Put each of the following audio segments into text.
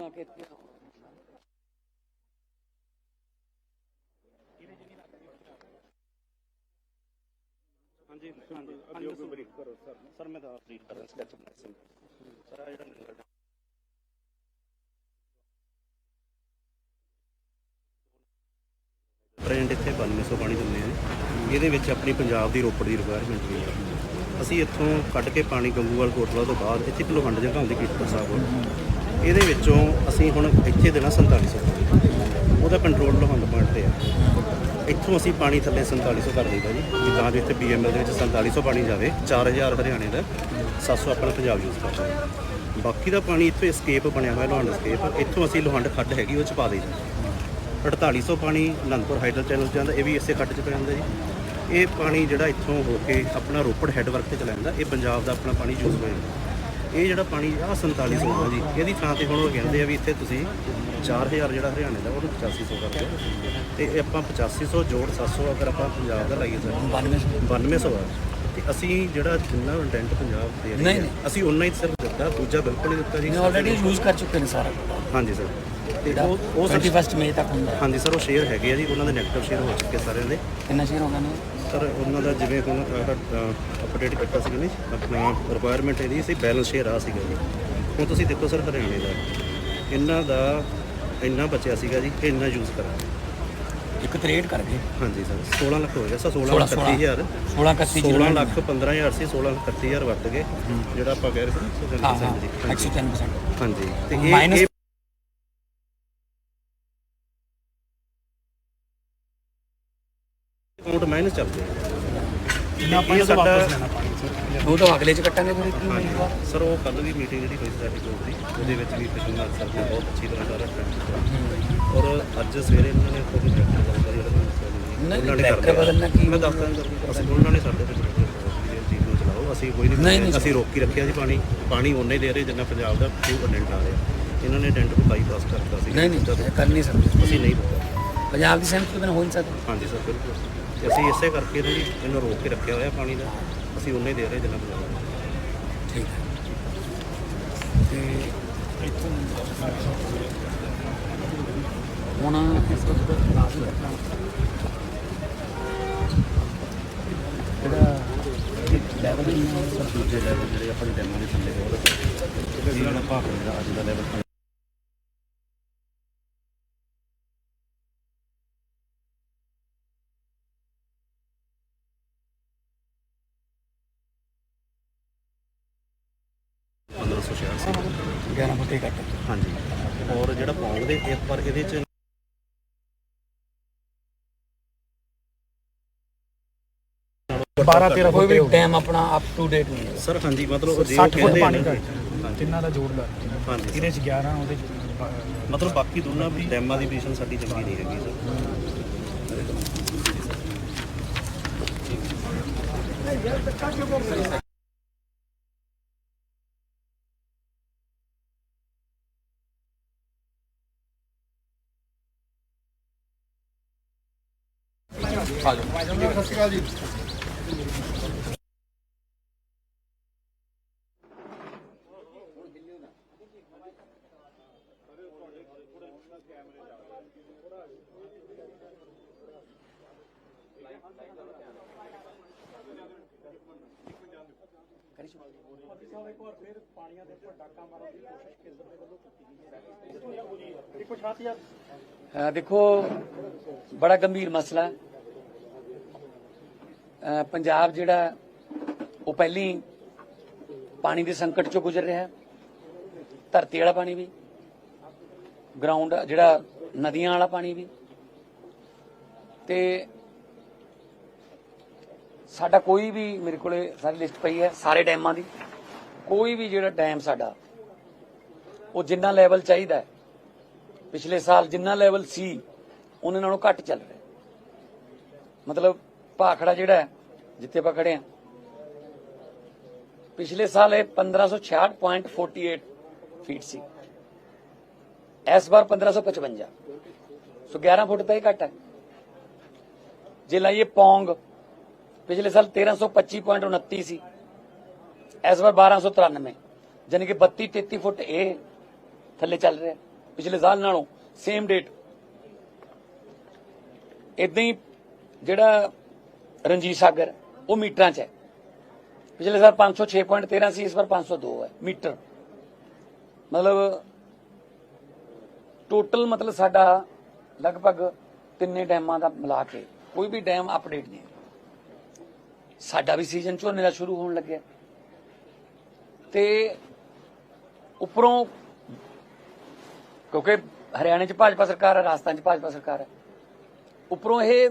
ਆ ਕੇ ਇੱਥੇ ਹਾਂਜੀ ਹਾਂਜੀ। ਅਜੋ ਕੋਈ ਬਰੀਫ ਕਰੋ ਸਰ। ਸਰ ਮੈਂ ਤਾਂ ਬਰੀਫ ਕਰਾਂ ਸਕੈਚ ਬਣਾ ਸਰ ਆ ਜਿਹੜਾ ਪ੍ਰੈਜ਼ੈਂਟ ਇੱਥੇ 9200 ਪਾਣੀ ਦਿੰਦੇ ਆ। ਇਹਦੇ ਵਿੱਚ ਆਪਣੀ ਪੰਜਾਬ ਦੀ ਰੋਪੜ ਦੀ ਰਿਕੁਆਇਰਮੈਂਟ ਵੀ ਹੈ ਅਸੀਂ ਇੱਥੋਂ ਕੱਢ ਕੇ ਪਾਣੀ ਗੰਗੂਵਾਲ ਕੋਟਲਾ ਤੋਂ ਬਾਅਦ ਇੱਥੇ ਕਿਲੋਹੰਡ ਜਗ੍ਹਾ ਹੁੰਦੀ ਕੀਰਤਪੁਰ ਸਾਹਿਬ ਕੋਲ ਇਹਦੇ ਵਿੱਚੋਂ ਅਸੀਂ ਹੁਣ ਇੱਥੇ ਦੇਣਾ 4700 ਪਾਣੀ ਉਹਦਾ ਕੰਟਰੋਲ ਲੋਹੰਡ ਪੁਆਇੰਟ ਤੇ ਆ। ਇੱਥੋਂ ਅਸੀਂ ਪਾਣੀ ਥੱਲੇ 4700 ਕਰ ਦਈਦਾ ਜੀ। ਵੀ ਤਾਂ ਜੋ ਇੱਥੇ ਬੀਐਮਐਲ ਦੇ ਵਿੱਚ 4700 ਪਾਣੀ ਜਾਵੇ। 4000 ਹਰਿਆਣੇ ਦਾ 700 ਆਪਣਾ ਪੰਜਾਬ ਯੂਜ਼ ਕਰਦਾ ਹੈ ਬਾਕੀ ਦਾ ਪਾਣੀ ਇੱਥੇ escape ਬਣਿਆ ਹੋਇਆ, ਲੋਹੰਡ ਸਕੇਪ ਇੱਥੋਂ ਅਸੀਂ ਲੋਹੰਡ ਖੱਡ ਹੈਗੀ, ਉਹ ਚ ਪਾ ਦਈਦਾ। 4800 ਪਾਣੀ ਅਨੰਦਪੁਰ ਹਾਈਡਲ ਚੈਨਲ 'ਚ ਜਾਂਦਾ, ਇਹ ਵੀ ਇਸੇ ਖੱਡ 'ਚ ਪੈ ਜਾਂਦਾ ਜੀ। ਇਹ ਪਾਣੀ ਜਿਹੜਾ ਇੱਥੋਂ ਹੋ ਕੇ ਆਪਣਾ ਰੋਪੜ ਹੈੱਡਵਰਕ ਤੇ ਚਲਾ ਜਾਂਦਾ, ਇਹ ਪੰਜਾਬ ਦਾ ਆਪਣਾ ਪਾਣੀ ਯੂਜ਼ ਹੋ ਜਾਂਦਾ ਇਹ ਜਿਹੜਾ ਪਾਣੀ ਆ 4700 ਦਾ ਜੀ। ਇਹਦੀ ਥਾਂ ਤੇ ਹੁਣ ਉਹ ਕਹਿੰਦੇ ਆ ਵੀ ਇੱਥੇ ਤੁਸੀਂ 4000 ਜਿਹੜਾ ਹਰਿਆਣੇ ਦਾ ਉਹਨੂੰ 8500 ਕਰ ਦਿਓ। ਤੇ ਆਪਾਂ 8500 ਜੋੜ 700 ਅਗਰ ਆਪਾਂ ਪੰਜਾਬ ਦਾ ਲਾਈਏ ਸਰ 9200 ਆ। ਤੇ ਅਸੀਂ ਜਿਹੜਾ ਜਿੰਨਾ ਇੰਟੈਂਟ ਪੰਜਾਬ ਦੇ ਰਹੀ ਨਹੀਂ, ਹੈ, ਨਹੀਂ। ਅਸੀਂ ਉਹਨਾਂ ਹੀ ਸਿਰਫ ਦਿੱਤਾ ਦੂਜਾ ਬਿਲਕੁਲ ਨਹੀਂ ਦਿੱਤਾ ਜੀ। ਆਲਰੇਡੀ ਯੂਜ਼ ਕਰ ਚੁੱਕੇ ਨੇ ਸਾਰਾ। ਹਾਂਜੀ ਸਰ। ਤੇ ਉਹ ਉਹ ਸਰ 21 ਮਈ ਤੱਕ ਹੁੰਦਾ ਹੈ। ਹਾਂਜੀ ਸਰ ਉਹ ਸ਼ੇਅਰ ਹੈਗੇ ਆ ਜੀ ਉਹਨਾਂ ਦੇ ਨੈਗੇਟਿਵ ਸ਼ੇਅਰ ਹੋ ਚੁੱਕੇ ਸਾਰਿਆਂ ਦੇ। ਕਿੰਨਾ ਸ਼ੇਰ ਹੋਗਾ ਨੇ? ਸਰ ਉਹਨਾਂ ਦਾ ਜਿਵੇਂ ਹੁਣ ਅਪਡੇਟ ਕੀਤਾ ਸੀਗਾ ਨਹੀਂ ਆਪਣਾ ਰਿਕੁਆਇਰਮੈਂਟ ਇਹਦੀ ਸੀ ਬੈਲੈਂਸ ਸ਼ੇਅਰ ਆ ਸੀਗਾ ਜੀ। ਹੁਣ ਤੁਸੀਂ ਦੇਖੋ ਸਰ ਹਰਿਆਣੇ ਦਾ। ਇਹਨਾਂ ਦਾ ਇੰਨਾ ਬਚਿਆ ਸੀਗਾ ਜੀ ਇੰਨਾ ਯੂਜ਼ ਕਰਾ ਇੱਕ ਤਰੇਟ ਕਰ ਗਏ। ਹਾਂਜੀ ਸਰ 16 ਲੱਖ ਹੋ ਗਿਆ ਸਰ 16 ਲੱਖ 16 30000 16 31 16 ਲੱਖ 15000 ਸੀ 16 ਲੱਖ 31000 ਵਰਤ ਗਏ। ਜਿਹੜਾ ਆਪਾਂ ਕਹਿ ਰਹੇ ਸੀ ਹਾਂ ਹਾਂ। 70% ਜੀ ਹਾਂਜੀ। 110% ਹਾਂਜੀ। ਤੇ ਇਹ ਅਮਾਉਂਟ ਮਾਈਨਸ ਚੱਲਦੇ। ਇੰਨਾ ਪਾਣੀ ਤਾਂ ਵਾਪਸ ਲੈਣਾ ਪਾਣੀ ਸਰ। ਉਹ ਤਾਂ ਅਗਲੇ ਚ ਕੱਟਾਂਗੇ ਫਿਰ ਸਰ ਉਹ ਕੱਲ ਦੀ ਮੀਟਿੰਗ ਜਿਹੜੀ ਹੋਈ ਸੀ ਸਾਡੀ ਗਰੁੱਪ ਦੀ ਉਹਦੇ ਵਿੱਚ ਵੀ ਕਸ਼ਮੀਰ ਸਰ ਨੇ ਬਹੁਤ ਅੱਛੀ ਤਰ੍ਹਾਂ ਸਾਰਾ ਟ੍ਰੈਕ ਔਰ ਅੱਜ ਸਵੇਰੇ ਇਹਨਾਂ ਨੇ ਕੋਈ ਟਰੈਕਟਰ ਬਦਲਦਾ ਜਿਹੜਾ ਉਹਨਾਂ ਨੇ ਲਿਆ। ਬਦਲਣਾ ਕੀ ਮੈਂ ਦੱਸਦਾ ਅਸੀਂ ਉਹਨਾਂ ਨੇ ਸਾਡੇ ਤੇ ਅਸੀਂ ਕੋਈ ਨਹੀਂ, ਅਸੀਂ ਰੋਕੀ ਰੱਖਿਆ ਜੀ ਪਾਣੀ। ਪਾਣੀ ਉਹਨੇ ਦੇ ਰਹੇ ਜਿੰਨਾ ਪੰਜਾਬ ਦਾ ਫਿਊ ਕੰਡੈਂਟ ਆ ਰਿਹਾ। ਇਹਨਾਂ ਨੇ ਟੈਂਟ ਨੂੰ ਬਾਈਪਾਸ ਕਰਤਾ ਸੀ। ਨਹੀਂ ਨਹੀਂ ਕਰ ਨਹੀਂ ਸਕਦੇ। ਅਸੀਂ ਨਹੀਂ ਪੰਜਾਬ ਦੀ ਸਹਿਮਤੀ ਤੋਂ ਬਿਨਾਂ ਹੋ ਨਹੀਂ ਸਕਦਾ। ਹਾਂਜੀ ਸਰ ਬਿਲਕੁਲ। ਤੇ ਅਸੀਂ ਇਸੇ ਕਰਕੇ ਇਹਨਾਂ ਜੀ ਇਹਨੂੰ ਰੋਕ ਕੇ ਰੱਖਿਆ ਹੋਇਆ ਪਾਣੀ ਦਾ। ਅਸੀਂ ਉਹਨੇ ਦੇ ਰਹੇ ਜਿੰਨਾ ਪੰਜਾਬ ਠੀਕ ਹੈ। ਤੇ ਇੱਥੋਂ ਹੁਣ ਇਸ ਵਕਤ ਜਿਹੜਾ ਲੈਵਲ ਸਰ, ਦੂਜੇ ਲੈਵਲ ਜਿਹੜੇ ਆਪਣੇ ਡੈਮਾਂ ਦੇ ਥੱਲੇ ਹੋਰ ਇਹਨਾਂ ਦਾ ਭਾਗ ਦਾ ਅੱਜ ਦਾ ਲੈਵਲ ਪੰਦਰਾਂ ਸੌ ਛਿਆਹਠ ਸੀ 11 ਫੁੱਟ ਕੱਟ ਹਾਂਜੀ। ਔਰ ਜਿਹੜਾ ਪੌਂਗ ਦੇ ਇੱਕ ਪਰ ਇਹਦੇ ਚ ਬਾਰਾਂ 13 ਕੋਈ ਵੀ ਡੈਮ ਆਪਣਾ ਅਪ ਟੂ ਡੇਟ ਨਹੀਂ ਹੈ। ਸਰ ਹਾਂਜੀ ਮਤਲਬ ਜੇ 60 ਉਹ ਫੁੱਟ ਪਾਣੀ ਦਾ ਤਿੰਨਾਂ ਦਾ ਜੋੜ ਲਾ ਹਾਂਜੀ ਇਹਦੇ ਚ 11 ਉਹਦੇ ਚ ਬਾ- ਮਤਲਬ ਬਾਕੀ ਦੋਨਾਂ ਵੀ ਡੈਮਾਂ ਦੀ ਪੋਜੀਸ਼ਨ ਸਾਡੀ ਚੰਗੀ ਨਹੀਂ ਹੈਗੀ ਸਰ। ਸਤਿ ਸ਼੍ਰੀ ਅਕਾਲ ਜੀ ਦੇਖੋ ਬੜਾ ਗੰਭੀਰ ਮਸਲਾ ਹੈ। ਪੰਜਾਬ ਜਿਹੜਾ ਉਹ ਪਹਿਲੀ ਪਾਣੀ ਦੇ ਸੰਕਟ ਚੋਂ ਗੁਜ਼ਰ ਰਿਹਾ ਹੈ। ਧਰਤੀ ਵਾਲਾ ਪਾਣੀ ਵੀ ਗਰਾਊਂਡ ਜਿਹੜਾ ਨਦੀਆਂ ਵਾਲਾ ਪਾਣੀ ਵੀ। ਤੇ ਸਾਡਾ ਕੋਈ ਵੀ ਮੇਰੇ ਕੋਲੇ ਸਾਰੀ ਲਿਸਟ ਪਈ ਹੈ, ਸਾਰੇ ਡੈਮਾਂ ਦੀ। ਕੋਈ ਵੀ ਜਿਹੜਾ ਡੈਮ ਸਾਡਾ, ਉਹ ਜਿੰਨਾ ਲੈਵਲ ਚਾਹੀਦਾ ਪਿਛਲੇ ਸਾਲ ਜਿੰਨਾ ਲੈਵਲ ਸੀ, ਉਹਨਾਂ ਨਾਲੋਂ ਘੱਟ ਚੱਲ ਰਿਹਾ ਮਤਲਬ ਭਾਖੜਾ ਜਿਹੜਾ ਜਿੱਥੇ ਆਪਾਂ ਖੜੇ ਆ ਪਿਛਲੇ ਸਾਲ ਇਹ 1566.48 ਫੀਟ ਸੀ। ਇਸ ਵਾਰ 1555 ਸੋ 11 ਫੁੱਟ ਤਾਂ ਇਹ ਘੱਟ ਹੈ। ਜੇ ਲਾਈਏ ਪੌਂਗ, ਪਿਛਲੇ ਸਾਲ 1325.29 ਸੀ ਇਸ ਵਾਰ 1293 ਯਾਨੀ ਕਿ 32 33 ਫੁੱਟ ਇਹ ਥੱਲੇ ਚੱਲ ਰਿਹਾ। ਪਿਛਲੇ ਸਾਲ ਨਾਲੋਂ ਸੇਮ ਡੇਟ ਇਦਾਂ ਹੀ ਜਿਹੜਾ ਰਣਜੀਤ ਸਾਗਰ, ਉਹ ਮੀਟਰਾਂ 'ਚ ਹੈ। ਪਿਛਲੇ ਸਾਲ 506.13 ਸੀ ਇਸ ਵਾਰ 502 ਹੈ, ਮੀਟਰ। ਮਤਲਬ ਟੋਟਲ ਮਤਲਬ ਸਾਡਾ ਲਗਭਗ ਤਿੰਨੇ ਡੈਮਾਂ ਦਾ ਮਿਲਾ ਕੇ ਕੋਈ ਵੀ ਡੈਮ ਅਪਡੇਟ ਨਹੀਂ ਸਾਡਾ ਵੀ ਸੀਜ਼ਨ ਝੋਨੇ ਦਾ ਸ਼ੁਰੂ ਹੋਣ ਲੱਗਿਆ। ਤੇ ਉੱਪਰੋਂ ਕਿਉਂਕਿ ਹਰਿਆਣੇ 'ਚ ਭਾਜਪਾ ਸਰਕਾਰ ਹੈ, ਰਾਜਸਥਾਨ 'ਚ ਭਾਜਪਾ ਸਰਕਾਰ ਹੈ। ਉੱਪਰੋਂ ਇਹ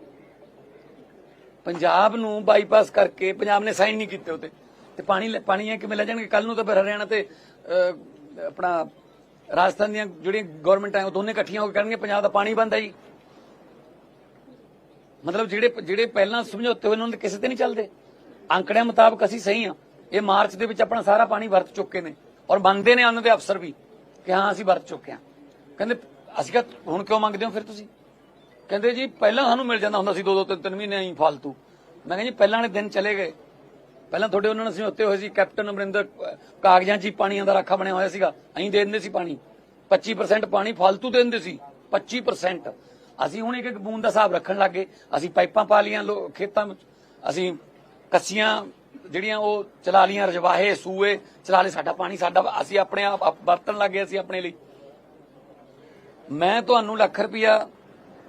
ਪੰਜਾਬ ਨੂੰ ਬਾਈਪਾਸ ਕਰਕੇ ਪੰਜਾਬ ਨੇ ਸਾਈਨ ਨਹੀਂ ਕੀਤੇ ਉਤੇ ਤੇ ਪਾਣੀ ਲੈ- ਪਾਣੀ ਇਹ ਕਿਵੇਂ ਲੈ ਜਾਣਗੇ? ਕੱਲ ਨੂੰ ਤਾਂ ਫਿਰ ਹਰਿਆਣਾ ਤੇ ਆਪਣਾ ਰਾਜਸਥਾਨ ਦੀਆਂ ਜਿਹੜੀਆਂ ਗਵਰਨਮੈਂਟਾਂ ਉਹ ਦੋਨੇ ਇਕੱਠੀਆਂ ਹੋ ਕੇ ਕਰਨਗੇ ਪੰਜਾਬ ਦਾ ਪਾਣੀ ਬੰਦ ਹੈ ਜੀ। ਮਤਲਬ ਜਿਹੜੇ ਜਿਹੜੇ ਪਹਿਲਾਂ ਸਮਝੌਤੇ ਹੋਏ ਉਹਨਾਂ ਦੇ ਕਿਸੇ ਤੇ ਨਹੀਂ ਚੱਲਦੇ। ਅੰਕੜਿਆਂ ਮੁਤਾਬਕ ਅਸੀਂ ਸਹੀ ਆ ਇਹ ਮਾਰਚ ਦੇ ਵਿੱਚ ਆਪਣਾ ਸਾਰਾ ਪਾਣੀ ਵਰਤ ਚੁੱਕੇ ਨੇ। ਔਰ ਮੰਨਦੇ ਨੇ ਉਹਨਾਂ ਦੇ ਅਫਸਰ ਵੀ ਕਿ ਹਾਂ, ਅਸੀਂ ਵਰਤ ਚੁੱਕੇ ਹਾਂ। ਕਹਿੰਦੇ, ਅਸੀਂ ਕਿਹਾ, ਹੁਣ ਕਿਉਂ ਮੰਗਦੇ ਹੋ ਫਿਰ ਤੁਸੀਂ? ਕਹਿੰਦੇ ਜੀ ਪਹਿਲਾਂ ਸਾਨੂੰ ਮਿਲ ਜਾਂਦਾ ਹੁੰਦਾ ਸੀ ਦੋ ਦੋ ਤਿੰਨ ਤਿੰਨ ਮਹੀਨੇ ਹੀ ਫालतू ਮੈਂ ਕਹਿੰਦਾ ਜੀ ਪਹਿਲਾਂ ਵਾਲੇ ਦਿਨ ਚਲੇ ਗਏ। ਪਹਿਲਾਂ ਤੁਹਾਡੇ ਉਹਨਾਂ ਨਾਲ ਸਮਝੌਤੇ ਹੋਏ ਸੀ, ਕੈਪਟਨ ਅਮਰਿੰਦਰ, ਕਾਗਜ਼ਾਂ 'ਚ ਹੀ ਪਾਣੀਆਂ ਦਾ ਰਾਖਾ ਬਣਿਆ ਹੋਇਆ ਸੀਗਾ। ਅਸੀਂ ਦੇ ਦਿੰਦੇ ਸੀ ਪਾਣੀ। 25% ਪਾਣੀ ਫालतू ਦੇ ਦਿੰਦੇ ਸੀ। 25% ਅਸੀਂ ਹੁਣ ਇੱਕ ਇੱਕ ਬੂੰਦ ਦਾ ਹਿਸਾਬ ਰੱਖਣ ਲੱਗੇ ਅਸੀਂ ਪਾਈਪਾਂ ਪਾ ਲੀਆਂ ਖੇਤਾਂ ਵਿੱਚ। ਅਸੀਂ ਕੱਸੀਆਂ ਜਿਹੜੀਆਂ ਉਹ ਚਲਾ ਲੀਆਂ ਰਜਵਾਹੇ, ਸੂਏ, ਚਲਾ ਲਈ ਸਾਡਾ ਪਾਣੀ ਸਾਡਾ ਅਸੀਂ ਆਪਣੇ ਆਪ ਵਰਤਣ ਲੱਗੇ ਅਸੀਂ ਆਪਣੇ ਲਈ। ਮੈਂ ਤੁਹਾਨੂੰ ਲੱਖ ਰੁਪਇਆ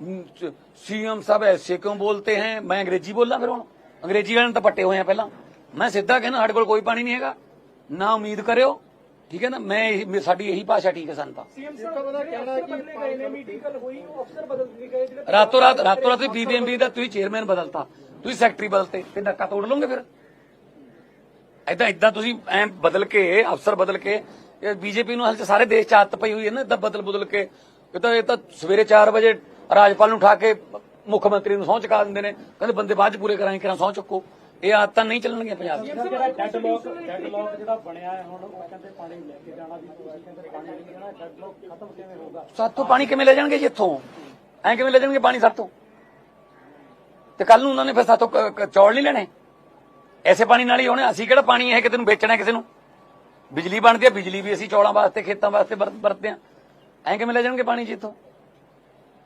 ਸੀਐਮ ਸਾਹਿਬ ਐਸੇ ਕਿਉਂ ਬੋਲਤੇ हैं ਮੈਂ ਅੰਗਰੇਜ਼ੀ ਬੋਲਾਂ ਫਿਰ ਹੁਣ? ਅੰਗਰੇਜ਼ੀ ਵਾਲਿਆਂ ਨੇ ਤਾਂ ਪੱਟੇ ਹੋਏ ਆ ਪਹਿਲਾਂ। ਮੈਂ ਸਿੱਧਾ ਕਹਿੰਦਾ ਸਾਡੇ ਕੋਲ ਕੋਈ ਪਾਣੀ ਨਹੀਂ ਹੈਗਾ। ਨਾ ਉਮੀਦ ਕਰਿਓ। ਠੀਕ ਹੈ ਨਾ? ਮੈਂ ਸਾਡੀ ਇਹੀ ਭਾਸ਼ਾ ਠੀਕ ਹੈ ਸਾਨੂੰ ਤਾਂ ਸੀਐਮ ਸਾਹਿਬ ਦਾ ਕਹਿਣਾ ਹੈ ਕਿ ਗਏ ਨੇ ਮੀਟਿੰਗ ਕੱਲ ਹੋਈ ਉਹ ਅਫਸਰ ਬਦਲ ਦਿੱਤੇ ਗਏ ਜਿਹੜੇ ਰਾਤੋਂ ਰਾਤ ਰਾਤੋਂ ਰਾਤ ਬੀਬੀਐਮਬੀ ਦਾ ਤੁਸੀਂ ਚੇਅਰਮੈਨ ਬਦਲਤਾ। ਤੁਸੀਂ ਸੈਕਟਰੀ ਬਦਲਤੇ ਤੇ ਨੱਕਾ ਤੋੜ ਲਓਗੇ ਫਿਰ? ਐਦਾਂ ਇਦਾਂ ਤੁਸੀਂ ਐ ਬਦਲ ਕੇ ਅਫਸਰ ਬਦਲ ਕੇ ਬੀਜੇਪੀ ਨੂੰ ਹਾਲ ਚ ਸਾਰੇ ਦੇਸ਼ ਚ ਆਦਤ ਪਈ ਹੋਈ ਹੈ ਨਾ ਇਦਾਂ ਬਦਲ ਬਦਲ ਕੇ। ਇਹ ਤਾਂ ਇਹ ਤਾਂ ਸਵੇਰੇ 4 ਵਜੇ ਰਾਜਪਾਲ ਨੂੰ ਉਠਾ ਕੇ ਮੁੱਖ ਮੰਤਰੀ ਨੂੰ ਸਹੁੰ ਚੁਕਾ ਦਿੰਦੇ ਨੇ। ਕਹਿੰਦੇ ਬੰਦੇ ਬਾਅਦ ਚ ਪੂਰੇ ਕਰਾਂਗੇ ਕਿਰਾਂ ਸਹੁੰ ਚੁੱਕੋ। ਇਹ ਆਦਤਾਂ ਨਹੀਂ ਚੱਲਣਗੀਆਂ ਪੰਜਾਬ 'ਚ ਜਿਹੜਾ ਡੈਡਲੌਕ ਡੈਡਲੌਕ ਜਿਹੜਾ ਬਣਿਆ ਹੈ ਹੁਣ ਉਹ ਕਹਿੰਦੇ ਪਾਣੀ ਲੈ ਕੇ ਜਾਣਾ ਵੀ ਤੁਸੀਂ ਕਹਿੰਦੇ ਪਾਣੀ ਨਹੀਂ ਜਾਣਾ ਡੈਡਲੌਕ ਖਤਮ ਕਿਵੇਂ ਹੋਊਗਾ? ਸਾਤੋਂ ਪਾਣੀ ਕਿਵੇਂ ਲੈ ਜਾਣਗੇ ਜੀ ਇੱਥੋਂ? ਐ ਕਿਵੇਂ ਲੈ ਜਾਣਗੇ ਪਾਣੀ ਸਾਤੋਂ? ਤੇ ਕੱਲ ਨੂੰ ਉਹਨਾਂ ਨੇ ਫਿਰ ਸਾਤੋਂ ਚੌਲ ਨਹੀਂ ਲੈਣੇ? ਐਸੇ ਪਾਣੀ ਨਾਲ ਹੀ ਹੋਣੇ। ਅਸੀਂ ਕਿਹੜਾ ਪਾਣੀ ਇਹ ਕਿਸੇ ਨੂੰ ਵੇਚਣਾ ਕਿਸੇ ਨੂੰ? ਬਿਜਲੀ ਬਣਦੀ ਹੈ ਬਿਜਲੀ ਵੀ ਅਸੀਂ ਚੌਲਾਂ ਵਾਸਤੇ ਖੇਤਾਂ ਵਾਸਤੇ ਵਰਤ- ਵਰਤਦੇ ਆ ਐ ਕਿਵੇਂ ਲੈ ਜਾਣਗੇ ਪਾਣੀ ਜੀ ਇੱਥੋਂ?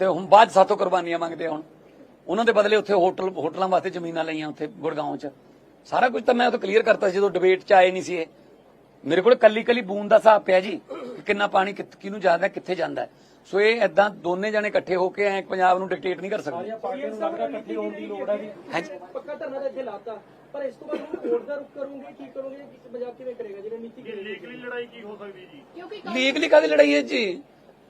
ਤੇ ਹੁਣ ਬਾਅਦ ਸਾਥੋਂ ਕੁਰਬਾਨੀਆਂ ਮੰਗਦੇ ਹੁਣ। ਉਹਨਾਂ ਦੇ ਬਦਲੇ ਉੱਥੇ ਹੋਟਲ ਹੋਟਲਾਂ ਵਾਸਤੇ ਜ਼ਮੀਨਾਂ ਲਈਆਂ ਉੱਥੇ ਗੁੜਗਾਉਂ 'ਚ। ਸਾਰਾ ਕੁਝ ਤਾਂ ਮੈਂ ਉਹ ਤਾਂ ਕਲੀਅਰ ਕਰਤਾ ਸੀ ਜਦੋਂ ਡਿਬੇਟ 'ਚ ਆਏ ਨਹੀਂ ਸੀ ਇਹ। ਮੇਰੇ ਕੋਲ ਕੱਲੀ ਕੱਲੀ ਬੂੰਦ ਦਾ ਹਿਸਾਬ ਪਿਆ ਜੀ ਕਿ ਕਿੰਨਾ ਪਾਣੀ ਕਿਹਨੂੰ ਜਾਂਦਾ ਕਿੱਥੇ ਜਾਂਦਾ ਹੈ। ਸੋ ਇਹ ਐਦਾਂ ਦੋਨੇ ਜਣੇ ਇਕੱਠੇ ਹੋ ਕੇ ਐ ਪੰਜਾਬ ਨੂੰ ਡਿਕਟੇਟ ਨਹੀਂ ਕਰ ਸਕਦੇ। ਸਾਰੀਆਂ ਪਾਰਟੀਆਂ ਨੂੰ ਲੱਗਦਾ ਇਕੱਠੀ ਹੋਣ ਦੀ ਲੋੜ ਹੈ ਜੀ। ਹਾਂਜੀ। ਪੱਕਾ ਧਰਨਾ ਤਾਂ ਇੱਥੇ ਲਾਤਾ। ਪਰ ਇਸ ਤੋਂ ਬਾਅਦ ਹੁਣ ਕੋਰਟ ਦਾ ਰੁਕ ਕਰੋਗੇ ਕੀ ਕਰੋਗੇ ਪੰਜਾਬ ਕਿਵੇਂ ਕਰੇਗਾ? ਜਿਹੜਾ ਨੀਤੀ ਲੀਗਲੀ ਲੜਾਈ ਕੀ ਹੋ ਸਕਦੀ ਜੀ? ਕਿਉਂਕਿ ਲੀਗਲੀ ਕਾਦੀ ਲੜਾਈ ਹੈ ਜੀ?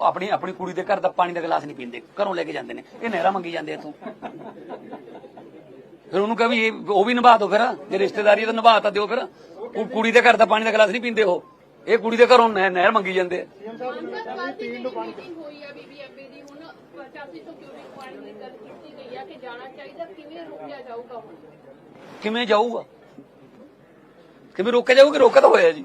ਆਪਣੀ ਆਪਣੀ ਕੁੜੀ ਦੇ ਘਰ ਦਾ ਪਾਣੀ ਦਾ ਗਲਾਸ ਨਹੀਂ ਪੀਂਦੇ। ਘਰੋਂ ਲੈ ਕੇ ਜਾਂਦੇ ਨੇ। ਇਹ ਨਹਿਰਾ ਮੰਗੀ ਜਾਂਦੇ ਇਥੋਂ। ਫਿਰ ਉਹਨੂੰ ਕਹ ਵੀ ਇਹ ਉਹ ਵੀ ਨਿਭਾ ਦਿਓ ਫਿਰ। ਜੇ ਰਿਸ਼ਤੇਦਾਰੀ ਹੈ ਤਾਂ ਨਿਭਾ ਤਾਂ ਦਿਓ ਫਿਰ। ਉਹ ਕੁੜੀ ਦੇ ਘਰ ਦਾ ਪਾਣੀ ਦਾ ਗਲਾਸ ਨਹੀਂ ਪੀਂਦੇ ਉਹ। ਇਹ ਕੁੜੀ ਦੇ ਘਰੋਂ ਨਹਿ- ਨਹਿਰ ਮੰਗੀ ਜਾਂਦੇ। ਆ ਅੰਤਰਰਾਸ਼ਟਰੀ ਦੀ ਮੀਟਿੰਗ ਹੋਈ ਆ ਬੀਬੀਐਮਬੀ ਦੀ ਹੁਣ 85 ਤੋਂ ਕਿਊਬਿਕ ਪਾਣੀ ਦੀ ਗੱਲ ਕੀਤੀ ਗਈ ਆ ਕਿ ਜਾਣਾ ਚਾਹੀਦਾ ਕਿਵੇਂ ਰੋਕਿਆ ਜਾਊਗਾ ਹੁਣ? ਕਿਵੇਂ ਰੋਕਿਆ ਜਾਊਗਾ ਰੋਕਾ ਤਾਂ ਹੋਇਆ ਜੀ।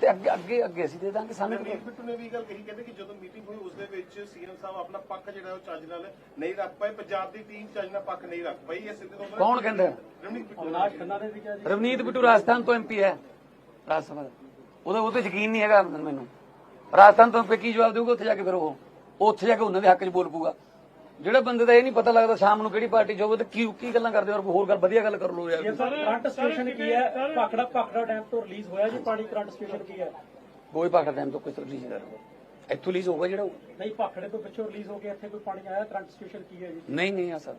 ਤੇ ਅੱਗੇ ਅੱਗੇ ਅੱਗੇ ਅਸੀਂ ਦੇ ਦਾਂਗੇ ਸਾਨੂੰ ਰਣਜੀਤ ਬਿੱਟੂ ਨੇ ਵੀ ਇਹ ਗੱਲ ਕਹੀ ਕਹਿੰਦੇ ਕਿ ਜਦੋਂ ਮੀਟਿੰਗ ਹੋਈ ਉਸ ਦੇ ਵਿੱਚ ਸੀਐਮ ਸਾਹਿਬ ਆਪਣਾ ਪੱਖ ਜਿਹੜਾ ਉਹ ਚੱਜ ਨਾਲ ਨਹੀਂ ਰੱਖ ਪਾਏ। ਪੰਜਾਬ ਦੀ ਟੀਮ ਚੱਜ ਨਾਲ ਪੱਖ ਨਹੀਂ ਰੱਖ ਪਾਈ। ਇਹ ਸਿੱਧੇ ਤੋਂ ਕੌਣ ਕਹਿੰਦਾ? ਅਵਨਾਸ਼ ਖੰਨਾ ਨੇ ਵੀ ਕਿਹਾ ਜੀ। ਰਵਨੀਤ ਬਿੱਟੂ ਰਾਜਸਥਾਨ ਤੋਂ ਐਮਪੀ ਹੈ ਰਾਜ ਸਭਾ ਦਾ। ਉਹਦਾ ਉਹ ਤੇ ਯਕੀਨ ਨਹੀਂ ਹੈਗਾ ਮੈਨੂੰ। ਰਾਜਸਥਾਨ ਤੋਂ ਕੀ ਜਵਾਬ ਦੇਊਗਾ? ਉੱਥੇ ਜਾ ਕੇ ਫਿਰ ਉਹ ਉਹ ਉੱਥੇ ਜਾ ਕੇ ਉਹਨਾਂ ਦੇ ਹੱਕ 'ਚ ਬੋਲ ਪੂਗਾ ਜਿਹੜਾ ਬੰਦੇ ਦਾ ਇਹ ਨਹੀਂ ਪਤਾ ਲੱਗਦਾ ਸ਼ਾਮ ਨੂੰ ਕਿਹੜੀ ਪਾਰਟੀ ਜੋਬ ਤੇ ਕੀ ਕੀ ਗੱਲਾਂ ਕਰਦੇ ਹੋ ਹੋਰ ਗੱਲ ਵਧੀਆ ਗੱਲ ਕਰ ਲਓ ਯਾਰ। ਸਾਹਿਬ ਕਰੰਟ ਸਟੇਸ਼ਨ ਕੀ ਹੈ? ਭਾਖੜਾ ਭਾਖੜਾ ਡੈਮ ਤੋਂ ਰਿਲੀਜ਼ ਹੋਇਆ ਜੀ ਪਾਣੀ ਕਰੰਟ ਸਟੇਸ਼ਨ ਕੀ ਹੈ? ਕੋਈ ਪਾਕਟ ਟਾਈਮ ਤੋਂ ਕੋਈ ਰਿਲੀਜ਼ ਕਰ ਇੱਥੋਂ ਰਿਲੀਜ਼ ਹੋਊਗਾ ਜਿਹੜਾ। ਨਹੀਂ ਭਾਖੜੇ ਤੋਂ ਪਿੱਛੋਂ ਰਿਲੀਜ਼ ਹੋ ਕੇ ਇੱਥੇ ਕੋਈ ਪਾਣੀ ਆਇਆ ਕਰੰਟ ਸਟੇਸ਼ਨ ਕੀ ਹੈ ਜੀ? ਨਹੀਂ ਨਹੀਂ ਆ ਸਰ।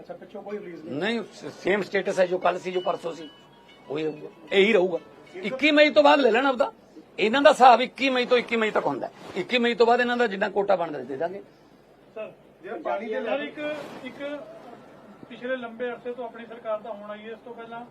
ਅੱਛਾ ਪਿੱਛੋਂ ਕੋਈ ਰਿਲੀਜ਼ ਨਹੀਂ ਨਹੀਂ ਸੇਮ ਸਟੇਟਸ ਹੈ ਜੋ ਕੱਲ ਸੀ ਜੋ ਪਰਸੋਂ ਸੀ। ਉਹ ਇਹੀ ਰਹੂਗਾ। 21 ਮਈ ਤੋਂ ਬਾਅਦ ਲੈ ਲੈਣਾ ਆਪਦਾ। ਇਹਨਾਂ ਦਾ ਹਿਸਾਬ 21 ਮਈ ਤੋਂ 21 ਮਈ ਤੱਕ ਹੁੰਦਾ ਹੈ। 21 ਮਈ ਤੋਂ ਬਾਅਦ ਇਹਨਾਂ ਦਾ ਜਿੰਨਾ ਕੋਟਾ ਬਣਦਾ ਦੇ ਦਾਂਗੇ। ਜਿਹੜਾ ਪਾਣੀ ਦੇ ਸਰ ਇੱਕ ਇੱਕ ਪਿਛਲੇ ਲੰਬੇ ਅਰਸੇ ਤੋਂ ਆਪਣੀ ਸਰਕਾਰ ਦਾ ਹੋਣਾ ਹੀ। ਇਸ ਤੋਂ ਪਹਿਲਾਂ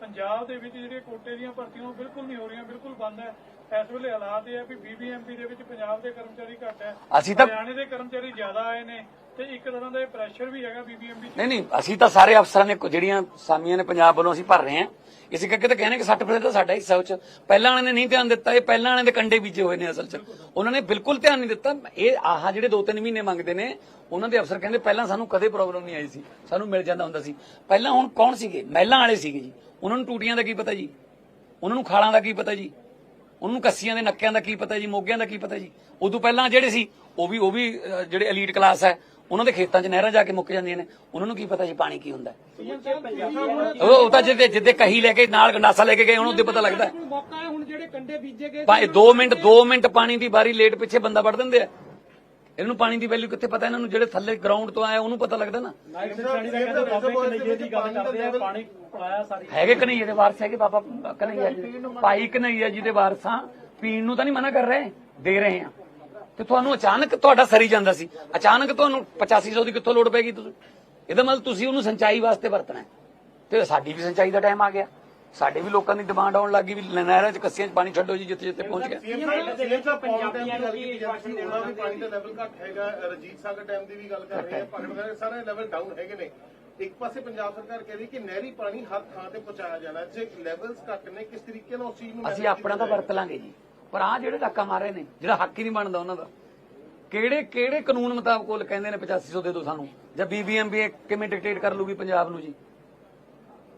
ਪੰਜਾਬ ਦੇ ਵਿੱਚ ਜਿਹੜੀਆਂ ਕੋਟੇ ਦੀਆਂ ਭਰਤੀਆਂ ਉਹ ਬਿਲਕੁਲ ਨਹੀਂ ਹੋ ਰਹੀਆਂ ਬਿਲਕੁਲ ਬੰਦ ਹੈ। ਇਸ ਵੇਲੇ ਹਾਲਾਤ ਇਹ ਹੈ ਵੀ ਬੀਬੀਐਮਪੀ ਦੇ ਵਿੱਚ ਪੰਜਾਬ ਦੇ ਕਰਮਚਾਰੀ ਘੱਟ ਹੈ ਅਸੀਂ ਤਾਂ- ਹਰਿਆਣੇ ਦੇ ਕਰਮਚਾਰੀ ਜ਼ਿਆਦਾ ਆਏ ਨੇ ਤੇ ਇੱਕ ਤਰ੍ਹਾਂ ਦਾ ਇਹ ਪ੍ਰੈਸ਼ਰ ਵੀ ਹੈਗਾ ਬੀਬੀਐਮਪੀ ਨਹੀਂ ਨਹੀਂ ਅਸੀਂ ਤਾਂ ਸਾਰੇ ਅਫਸਰਾਂ ਨੇ ਜਿਹੜੀਆਂ ਸਾਮੀਆਂ ਨੇ ਪੰਜਾਬ ਵੱਲੋਂ ਅਸੀਂ ਭਰ ਰਹੇ ਹਾਂ। ਇਸੇ ਕਰਕੇ ਤਾਂ ਕਹਿੰਦੇ ਕਿ 60% ਤਾਂ ਸਾਡਾ ਹਿੱਸਾ ਉਹ ਚ ਪਹਿਲਾਂ ਵਾਲਿਆਂ ਨੇ ਨਹੀਂ ਧਿਆਨ ਦਿੱਤਾ ਇਹ ਪਹਿਲਾਂ ਵਾਲਿਆਂ ਦੇ ਕੰਡੇ ਬੀਜੇ ਹੋਏ ਨੇ ਅਸਲ ਚ। ਉਹਨਾਂ ਨੇ ਬਿਲਕੁਲ ਧਿਆਨ ਨਹੀਂ ਦਿੱਤਾ। ਇਹ ਆਹ ਜਿਹੜੇ 2-3 ਮਹੀਨੇ ਮੰਗਦੇ ਨੇ ਉਹਨਾਂ ਦੇ ਅਫਸਰ ਕਹਿੰਦੇ ਪਹਿਲਾਂ ਸਾਨੂੰ ਕਦੇ ਪ੍ਰੋਬਲਮ ਨਹੀਂ ਆਈ ਸੀ। ਸਾਨੂੰ ਮਿਲ ਜਾਂਦਾ ਹੁੰਦਾ ਸੀ। ਪਹਿਲਾਂ ਹੁਣ ਕੌਣ ਸੀਗੇ? ਮਹਿਲਾਂ ਵਾਲੇ ਸੀਗੇ ਜੀ। ਉਹਨਾਂ ਨੂੰ ਟੂਟੀਆਂ ਦਾ ਕੀ ਪਤਾ ਜੀ? ਉਹਨਾਂ ਨੂੰ ਖਾਲਾਂ ਦਾ ਕੀ ਪਤਾ ਜੀ? ਉਹਨਾਂ ਕੱਸੀਆਂ ਦੇ ਨੱਕਿਆਂ ਦਾ ਕੀ ਪਤਾ ਜੀ ਮੋਗਿਆਂ ਦਾ ਕੀ ਪਤਾ ਜੀ ਉਦੋਂ ਪਹਿਲਾਂ ਜਿਹੜੇ ਸੀ ਉਹ ਵੀ ਉਹ ਵੀ ਜਿਹੜੇ ਐਲੀਟ ਕਲਾਸ ਹੈ ਉਹਨਾਂ ਦੇ ਖੇਤਾਂ 'ਚ ਨਹਿਰਾਂ ਜਾ ਕੇ ਮੁੱਕ ਜਾਂਦੀਆਂ ਨੇ ਉਹਨਾਂ ਨੂੰ ਕੀ ਪਤਾ ਜੀ ਪਾਣੀ ਕੀ ਹੁੰਦਾ। ਉਹ ਉਹ ਤਾਂ ਜਿੱਦੇ ਜਿੱਦੇ ਕਹੀ ਲੈ ਕੇ ਨਾਲ ਗੰਡਾਸਾ ਲੈ ਕੇ ਗਏ ਉਹਨਾਂ ਨੂੰ ਪਤਾ ਲੱਗਦਾ ਹੈ। ਮੌਕਾ ਹੈ ਹੁਣ ਜਿਹੜੇ ਕੰਡੇ ਬੀਜੇ ਗਏ ਭਾਵੇਂ 2 ਮਿੰਟ 2 ਮਿੰਟ ਪਾਣੀ ਦੀ ਬਾਰੀ ਲੇਟ ਪਿੱਛੇ ਬੰਦਾ ਵੜ ਦਿੰਦੇ ਆ ਇਹਨੂੰ ਪਾਣੀ ਦੀ ਵੈਲਿਊ ਕਿੱਥੇ ਪਤਾ ਇਹਨਾਂ ਨੂੰ ਜਿਹੜੇ ਥੱਲੇ ਗਰਾਊਂਡ ਤੋਂ ਆਇਆ ਉਹਨੂੰ ਪਤਾ ਲੱਗਦਾ ਨਾ? ਨਾਈਟ ਸੈਕਟਰੀ ਦਾ ਕਹਿੰਦੇ ਬਾਬੇ ਕਨਈਏ ਦੀ ਗੱਲ ਕਰਦੇ ਆ ਪਾਣੀ ਪਲਾਇਆ ਸਾਰੀ ਹੈਗੇ ਕਨਈਏ ਦੇ ਵਾਰਸ ਹੈਗੇ ਬਾਬਾ ਕਨਈਆ ਜੀ ਭਾਈ ਕਨਈਆ ਜੀ ਦੇ ਵਾਰਸਾਂ ਪੀਣ ਨੂੰ ਤਾਂ ਨਹੀਂ ਮਨਾ ਕਰ ਰਹੇ ਦੇ ਰਹੇ ਆ। ਤੇ ਤੁਹਾਨੂੰ ਅਚਾਨਕ ਤੁਹਾਡਾ ਸਰੀ ਜਾਂਦਾ ਸੀ। ਅਚਾਨਕ ਤੁਹਾਨੂੰ 8500 ਦੀ ਕਿੱਥੋਂ ਲੋੜ ਪੈਗੀ ਤੁਸੀਂ? ਇਹਦਾ ਮਤਲਬ ਤੁਸੀਂ ਉਹਨੂੰ ਸਿੰਚਾਈ ਵਾਸਤੇ ਵਰਤਣਾ। ਤੇ ਸਾਡੀ ਵੀ ਸਿੰਚਾਈ ਦਾ ਟਾਈਮ ਆ ਗਿਆ। ਸਾਡੇ ਵੀ ਲੋਕਾਂ ਦੀ ਡਿਮਾਂਡ ਆਉਣ ਲੱਗੀ ਵੀ ਨਹਿਰਾਂ 'ਚ ਕੱਸੀਆਂ 'ਚ ਪਾਣੀ ਛੱਡੋ ਜੀ ਜਿੱਥੇ ਜਿੱਥੇ ਪਹੁੰਚ ਗਿਆ। ਸੀਐਮ ਸਾਹਿਬ ਪੰਜਾਬੀਆਂ ਨੂੰ ਕੀ ਉਹਨਾਂ ਵੀ ਪਾਣੀ ਦਾ ਲੈਵਲ ਘੱਟ ਹੈਗਾ ਰਜੀਤ ਸਾਗਰ ਡੈਮ ਦੀ ਵੀ ਗੱਲ ਕਰ ਰਹੇ ਆ ਭਗਤ ਦਾ ਸਾਰੇ ਲੈਵਲ ਡਾਊਨ ਹੈਗੇ ਨੇ। ਇੱਕ ਪਾਸੇ ਪੰਜਾਬ ਸਰਕਾਰ ਕਹਿ ਰਹੀ ਕਿ ਨਹਿਰੀ ਪਾਣੀ ਹਰ ਥਾਂ ਤੇ ਪਹੁੰਚਾਇਆ ਜਾਣਾ ਜੇ ਲੈਵਲਸ ਘੱਟ ਨੇ ਕਿਸ ਤਰੀਕੇ ਨਾਲ ਉਸ ਚੀਜ਼ ਨੂੰ ਅਸੀਂ ਆਪਣਾ ਤਾਂ ਵਰਤ ਲਾਂਗੇ ਜੀ। ਪਰ ਆ ਜਿਹੜੇ ਧੱਕਾ ਮਾਰੇ ਨੇ ਜਿਹੜਾ ਹੱਕ ਹੀ ਨਹੀਂ ਬਣਦਾ ਉਹਨਾਂ ਦਾ। ਕਿਹੜੇ ਕਿਹੜੇ ਕਾਨੂੰਨ ਮੁਤਾਬਕ ਉਹ ਕਹਿੰਦੇ ਨੇ 8500 ਦੇ ਦਿਓ ਸਾਨੂੰ? ਜਾਂ ਬੀਬੀਐਮਬੀ ਕਿਵੇਂ ਡਿਕਟੇਟ ਕਰ ਲੂਗੀ ਪੰਜਾਬ ਨੂੰ ਜੀ?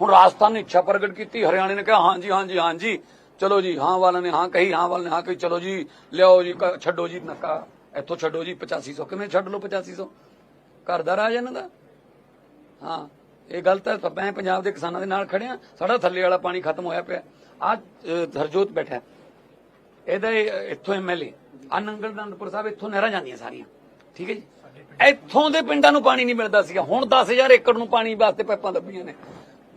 ਹੁਣ ਰਾਜਸਥਾਨ ਨੇ ਇੱਛਾ ਪ੍ਰਗਟ ਕੀਤੀ ਹਰਿਆਣੇ ਨੇ ਕਿਹਾ ਹਾਂਜੀ ਹਾਂਜੀ ਹਾਂਜੀ ਚਲੋ ਜੀ ਹਾਂ ਵਾਲਿਆਂ ਨੇ ਹਾਂ ਕਹੀ ਹਾਂ ਵਾਲਿਆਂ ਨੇ ਹਾਂ ਕਹੀ ਚਲੋ ਜੀ ਲਿਆਓ ਜੀ ਛੱਡੋ ਜੀ ਨੱਕਾ ਇੱਥੋਂ ਛੱਡੋ ਜੀ 8500 ਕਿਵੇਂ ਛੱਡ ਲਓ 8500 ਘਰ ਦਾ ਰਾਜ ਇਹਨਾਂ ਦਾ? ਹਾਂ ਇਹ ਗਲਤ ਹੈ ਮੈਂ ਪੰਜਾਬ ਦੇ ਕਿਸਾਨਾਂ ਦੇ ਨਾਲ ਖੜਿਆ ਸਾਡਾ ਥੱਲੇ ਵਾਲਾ ਪਾਣੀ ਖਤਮ ਹੋਇਆ ਪਿਆ। ਅੱਜ ਹਰਜੋਤ ਬੈਠਾ ਹੈ। ਇਹਦਾ ਇਹ, ਇੱਥੋਂ ਐਮਐਲਏ ਅਨੰਗਲ ਅਨੰਦਪੁਰ ਸਾਹਿਬ ਇੱਥੋਂ ਨਹਿਰਾਂ ਜਾਂਦੀਆਂ ਸਾਰੀਆਂ। ਠੀਕ ਹੈ ਜੀ? ਇੱਥੋਂ ਦੇ ਪਿੰਡਾਂ ਨੂੰ ਪਾਣੀ ਨਹੀਂ ਮਿਲਦਾ ਸੀਗਾ ਹੁਣ 10000 ਏਕੜ ਨੂੰ ਪਾਣੀ ਵਾਸਤੇ ਪਾਈਪਾਂ ਲੱਭੀਆਂ ਨੇ।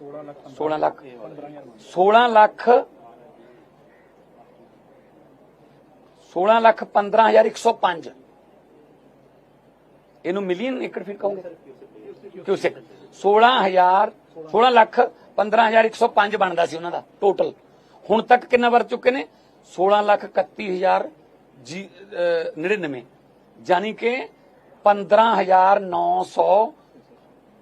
16 ਲੱਖ 16 ਲੱਖ। 16 ਲੱਖ 15105 ਇਹਨੂੰ ਮਿਲੀਅਨ ਏਕੜ ਫਿਰ ਕਹੋਗੇ? ਕਿਊਸੈਕ। 16000 16 ਲੱਖ 15105 ਬਣਦਾ ਸੀ ਉਹਨਾਂ ਦਾ ਟੋਟਲ ਹੁਣ ਤੱਕ ਕਿੰਨਾ ਵਰ ਚੁੱਕੇ ਨੇ? 16 ਲੱਖ 31000 ਜੀ ਅਹ, 99 ਯਾਨੀ ਕਿ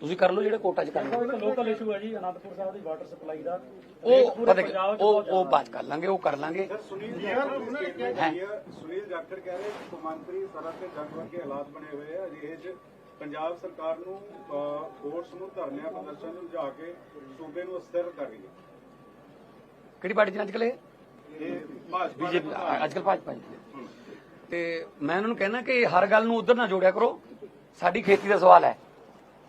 ਤੁਸੀਂ ਕਰ ਲਓ ਜਿਹੜੇ ਕੋਰਟਾਂ 'ਚ ਕਰਨਾ ਲੋਕਲ ਇਸ਼ੂ ਹੈ ਜੀ ਅਨੰਦਪੁਰ ਸਾਹਿਬ ਦੀ ਵਾਟਰ ਸਪਲਾਈ ਦਾ। ਉਹ ਪੂਰੇ ਪਤਾ ਕੀ- ਉਹ ਉਹ ਬਾਤ ਕਰ ਲਾਂਗੇ ਉਹ ਕਰ ਲਾਂਗੇ। ਸੁਨੀਲ ਜਾਖੜ ਉਹਨਾਂ ਨੇ ਕਿਹਾ ਕਿ ਸੁਨੀਲ ਜਾਖੜ ਕਹਿ ਰਹੇ ਕੌਮਾਂਤਰੀ ਸਰਹੱਦ ਤੇ ਜੰਗ ਵਰਗੇ ਹਾਲਾਤ ਬਣੇ ਹੋਏ ਆ। ਅਜਿਹੇ 'ਚ ਪੰਜਾਬ ਸਰਕਾਰ ਨੂੰ ਕੋਰਟਸ ਨੂੰ ਧਰਨਿਆਂ ਪ੍ਰਦਰਸ਼ਨ ਨੂੰ ਲਿਜਾ ਕੇ ਸੂਬੇ ਨੂੰ ਅਸਥਿਰ ਕਰ ਰਹੀ ਹੈ। ਕਿਹੜੀ ਪਾਰਟੀ ਚ ਅੱਜ ਕੱਲ੍ਹ ਇਹ ਇਹ ਭਾਜਪਾ ਬੀਜੇਪੀ ਅੱਜ ਕੱਲ ਭਾਜਪਾ ਜੀ ਤੇ ਮੈਂ ਉਹਨਾਂ ਨੂੰ ਕਹਿਣਾ ਕਿ ਹਰ ਗੱਲ ਨੂੰ ਉਧਰ ਨਾ ਜੋੜਿਆ ਕਰੋ। ਸਾਡੀ ਖੇਤੀ ਦਾ ਸਵਾਲ ਹੈ।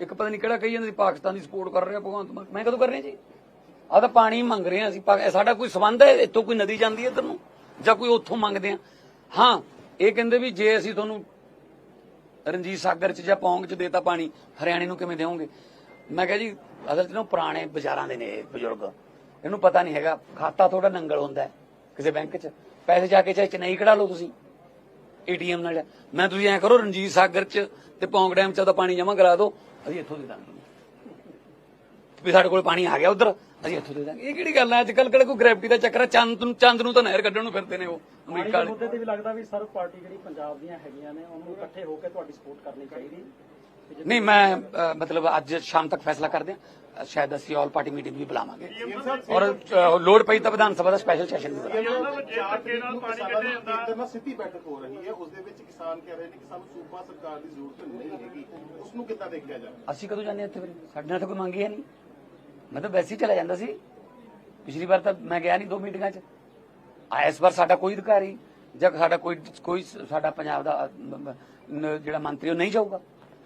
ਇੱਕ ਪਤਾ ਨਹੀਂ ਕਿਹੜਾ ਕਹੀ ਜਾਂਦੇ ਸੀ, ਪਾਕਿਸਤਾਨ ਦੀ ਸਪੋਰਟ ਕਰ ਰਿਹਾ ਭਗਵੰਤ ਮਾਨ। ਮੈਂ ਕਦੋਂ ਕਰ ਰਿਹਾ ਜੀ? ਆ ਤਾਂ ਪਾਣੀ ਮੰਗ ਰਹੇ ਆ ਅਸੀਂ। ਸਾਡਾ ਕੋਈ ਸਬੰਧ ਹੈ? ਇੱਥੋਂ ਕੋਈ ਨਦੀ ਜਾਂਦੀ ਹੈ ਇੱਧਰ ਨੂੰ? ਜਾਂ ਕੋਈ ਉੱਥੋਂ ਮੰਗਦੇ ਆ ਹਾਂ, ਇਹ ਕਹਿੰਦੇ ਵੀ ਜੇ ਅਸੀਂ ਤੁਹਾਨੂੰ ਰਣਜੀਤ ਸਾਗਰ ਚ ਜਾਂ ਪੌਂਗ ਚ ਦੇਤਾ ਪਾਣੀ, ਹਰਿਆਣੇ ਨੂੰ ਕਿਵੇਂ ਦੇਵੋਗੇ? ਮੈਂ ਕਿਹਾ ਜੀ, ਅਸਲ ਚ ਨਾ ਪੁਰਾਣੇ ਬਾਜ਼ਾਰਾਂ ਦੇ ਨੇ ਬਜ਼ੁਰਗ। ਇਹਨੂੰ ਪਤਾ ਨਹੀਂ ਹੈਗਾ। ਖਾਤਾ ਥੋੜਾ ਨੰਗਲ ਹੁੰਦਾ ਹੈ ਕਿਸੇ ਬੈਂਕ ਚ। ਪੈਸੇ ਜਾ ਕੇ ਚਾਹੇ ਚੇਨਈ ਕਢਾ ਲਓ ਤੁਸੀਂ। ਏਟੀਐਮ ਨਾਲ। ਮੈਂ ਤੁਸੀਂ ਐਂ ਕਰੋ, ਰਣਜੀਤ ਸਾਗਰ ਚ ਤੇ ਪੌਂਗ ਡੈਮ ਚ ਉਹਦਾ ਪਾਣੀ ਜਮ੍ਹਾਂ ਕਰਾ ਦਿਓ। ਅਸੀਂ ਇੱਥੋਂ ਦੇ ਦਾਂਗੇ। ਵੀ ਸਾਡੇ ਕੋਲ ਪਾਣੀ ਆ ਗਿਆ ਉਧਰ ਅਸੀਂ ਇੱਥੋਂ ਦੇ ਦਾਂਗੇ। ਇਹ ਕਿਹੜੀ ਗੱਲ ਹੈ ਅੱਜ ਕੱਲ ਕਿਹੜਾ ਕੋਈ ਗ੍ਰੈਵਿਟੀ ਦਾ ਚੱਕਰ ਹੈ ਚੰਦ ਨੂੰ ਚੰਦ ਨੂੰ ਤਾਂ ਨਹਿਰ ਕੱਢਣ ਨੂੰ ਫਿਰਦੇ ਨੇ ਉਹ ਅਮਰੀਕਾ ਵਾਲੇ। ਮੁੱਦੇ ਤੇ ਵੀ ਲੱਗਦਾ ਵੀ ਸਰਵ ਪਾਰਟੀ ਜਿਹੜੀ ਪੰਜਾਬ ਦੀਆਂ ਹੈਗੀਆਂ ਨੇ ਉਹਨੂੰ ਇਕੱਠੇ ਹੋ ਕੇ ਤੁਹਾਡੀ ਸਪੋਰਟ ਕਰਨੀ ਚਾਹੀਦੀ। ਨਹੀਂ ਮੈਂ ਮਤਲਬ ਅੱਜ ਸ਼ਾਮ ਤੱਕ ਫੈਸਲਾ ਕਰਦੇ ਹਾਂ। ਸ਼ਾਇਦ ਅਸੀਂ ਆਲ ਪਾਰਟੀ ਮੀਟਿੰਗ ਵੀ ਬੁਲਾਵਾਂਗੇ। ਔਰ ਲੋੜ ਪਈ ਤਾਂ ਵਿਧਾਨ ਸਭਾ ਦਾ ਸਪੈਸ਼ਲ ਸੈਸ਼ਨ ਵੀ ਬੁਲਾਵਾਂਗੇ। ਚਾਰ ਤਰੀਕ ਨੂੰ ਕਿਸਾਨਾਂ ਦੀ ਕੇਂਦਰ ਨਾਲ ਸਿੱਧੀ ਬੈਠਕ ਹੋ ਰਹੀ ਹੈ। ਉਸ ਦੇ ਵਿੱਚ ਕਿਸਾਨ ਕਹਿ ਰਹੇ ਨੇ ਕਿ ਸਾਨੂੰ ਸੂਬਾ ਸਰਕਾਰ ਦੀ ਜ਼ਰੂਰਤ ਨਹੀਂ ਹੈਗੀ। ਉਸ ਨੂੰ ਕਿੱਦਾਂ ਦੇਖਿਆ ਜਾਵੇ? ਅਸੀਂ ਕਦੋਂ ਜਾਂਦੇ ਹਾਂ ਇੱਥੇ ਫਿਰ? ਸਾਡੇ ਨਾਲ ਤਾਂ ਕੋਈ ਮੰਗੀ ਹੈ ਨਹੀਂ। ਮੈਂ ਤਾਂ ਵੈਸੇ ਹੀ ਚਲਾ ਜਾਂਦਾ ਸੀ। ਪਿਛਲੀ ਵਾਰ ਤਾਂ ਮੈਂ ਗਿਆ ਨਹੀਂ ਦੋ ਮੀਟਿੰਗਾਂ 'ਚ। ਆ ਇਸ ਵਾਰ ਸਾਡਾ ਕੋਈ ਅਧਿਕਾਰੀ ਜਾਂ ਸਾਡਾ ਕੋਈ ਕੋਈ ਸਾਡਾ ਪੰਜਾਬ ਦਾ ਜਿਹੜਾ ਮੰਤਰੀ ਉਹ ਨਹੀਂ ਜਾਊਗਾ।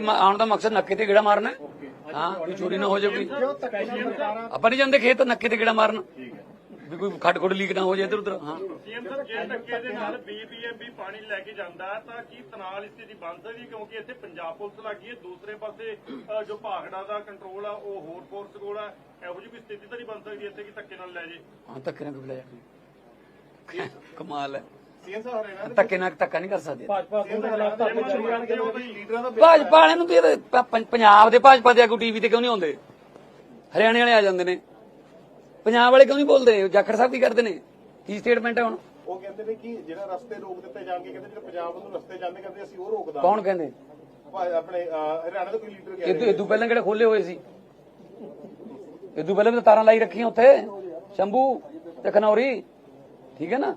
ਮਾ- ਆਉਣ ਦਾ ਮਕਸਦ ਨੱਕੇ ਤੇ ਗੇੜਾ ਮਾਰਨਾ ਹੈ। ਹਾਂ ਕੋਈ ਚੋਰੀ ਨਾ ਹੋ ਜਾਵੇ ਕੋਈ। ਆਪਾਂ ਨਹੀਂ ਜਾਂਦੇ ਖੇਤ ਨੱਕੇ ਤੇ ਗੇੜਾ ਮਾਰਨ। ਵੀ ਕੋਈ ਖੱਡ ਖੁੱਡ ਲੀਕ ਨਾ ਹੋ ਜਾਏ ਇੱਧਰ ਉੱਧਰ। ਹਾਂ। ਸੀਐਮ ਸਾਹਿਬ ਜੇ ਧੱਕੇ ਦੇ ਨਾਲ ਬੀਬੀਐਮਬੀ ਪਾਣੀ ਲੈ ਕੇ ਜਾਂਦਾ ਹੈ ਤਾਂ ਕੀ ਤਨਾਲ ਸਥਿਤੀ ਬਣ ਸਕਦੀ ਕਿਉਂਕਿ ਇੱਥੇ ਪੰਜਾਬ ਪੁਲਿਸ ਲੱਗੀ ਹੈ ਦੂਸਰੇ ਪਾਸੇ ਅ, ਜੋ ਭਾਖੜਾ ਦਾ ਕੰਟਰੋਲ ਆ ਉਹ ਹੋਰ ਫੋਰਸ ਕੋਲ ਆ। ਇਹੋ ਜਿਹੀ ਕੋਈ ਸਥਿਤੀ ਤਾਂ ਨਹੀਂ ਬਣ ਸਕਦੀ ਇੱਥੇ ਕਿ ਧੱਕੇ ਨਾਲ ਲੈ ਜੇ? ਹਾਂ ਧੱਕੇ ਨਾਲ ਕਿਉਂ ਲੈ ਜਾ ਕਮਾਲ ਹੈ। ਧੱਕੇ ਨਾਲ ਧੱਕਾ ਨਹੀਂ ਕਰ ਸਕਦੇ। ਭਾਜਪਾ ਦੇ ਖਿਲਾਫ ਤੁਹਾਡੇ ਜਾਰੀ ਕਰਨਗੇ ਲੀਡਰਾਂ ਦਾ ਭਾਜਪਾ ਵਾਲਿਆਂ ਨੂੰ ਵੀ ਇਹਦੇ ਪ- ਪ- ਪੰਜਾਬ ਦੇ ਭਾਜਪਾ ਦੇ ਆਗੂ ਟੀਵੀ ਤੇ ਕਿਉਂ ਨਹੀਂ ਆਉਂਦੇ? ਹਰਿਆਣੇ ਵਾਲੇ ਆ ਜਾਂਦੇ ਨੇ। ਪੰਜਾਬ ਵਾਲੇ ਕਿਉਂ ਨਹੀਂ ਬੋਲਦੇ? ਜਾਖੜ ਸਾਹਿਬ ਕੀ ਕਰਦੇ ਨੇ? ਕੀ ਸਟੇਟਮੈਂਟ ਹੈ ਹੁਣ? ਉਹ ਕਹਿੰਦੇ ਨੇ ਕਿ ਜਿਹੜਾ ਰਸਤੇ ਰੋਕ ਦਿੱਤੇ ਜਾਣਗੇ ਕਹਿੰਦੇ ਜਿਹੜੇ ਪੰਜਾਬ ਨੂੰ ਰਸਤੇ ਜਾਂਦੇ ਕਹਿੰਦੇ ਅਸੀਂ ਉਹ ਰੋਕਦਾ ਕੌਣ ਕਹਿੰਦੇ? ਆਪਣੇ ਅਹ, ਹਰਿਆਣਾ ਦਾ ਕੋਈ ਲੀਡਰ ਕਹਿ ਇਹ ਰਿਹਾ ਇਦੋਂ ਪਹਿਲਾਂ ਕਿਹੜੇ ਖੋਲੇ ਹੋਏ ਸੀ? ਇਦੋਂ ਪਹਿਲਾਂ ਵੀ ਤਾਂ ਤਾਰਾਂ ਲਾਈ ਰੱਖੀਆਂ ਉੱਥੇ। ਸ਼ੰਭੂ ਤੇ ਖਨੌਰੀ। ਠੀਕ ਹੈ ਨਾ?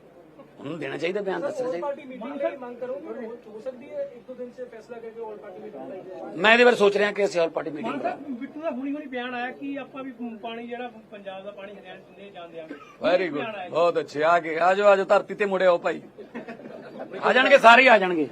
ਉਹਨੂੰ ਦੇਣਾ ਚਾਹੀਦਾ ਬਿਆਨ ਦੱਸਣਾ ਚਾਹੀਦਾ। ਪਾਰਟੀ ਮੀਟਿੰਗ ਦੀ ਮੰਗ ਕਰੋਗੇ ਹੋ ਸਕਦੀ ਹੈ ਇੱਕ ਦੋ ਦਿਨ ਸੇ ਫੈਸਲਾ ਕਰਕੇ ਆਲ ਪਾਰਟੀ ਮੀਟਿੰਗ ਲਈ ਜਾਏ ਮੈਂ ਇਹਦੇ ਬਾਰੇ ਸੋਚ ਰਿਹਾ ਕਿ ਅਸੀਂ ਆਲ ਪਾਰਟੀ ਮੀਟਿੰਗ ਕਰਾਂ ਬਿੱਟੂ ਦਾ ਹੁਣੀ ਹੁਣੀ ਬਿਆਨ ਆਇਆ ਕਿ ਆਪਾਂ ਵੀ ਪਾਣੀ ਜਿਹੜਾ ਪੰਜਾਬ ਦਾ ਪਾਣੀ ਹਰਿਆਣਾ ਚ ਨਹੀਂ ਜਾਣ ਦਿਆਂਗੇ ਵੈਰੀ ਗੁੱਡ ਬਹੁਤ ਅੱਛੇ। ਆ ਗਏ ਆ ਜਾਓ ਆ ਜਾਓ ਧਰਤੀ ਤੇ ਮੁੜੇ ਆਓ ਭਾਈ। ਆ ਜਾਣਗੇ ਸਾਰੇ ਆ ਜਾਣਗੇ।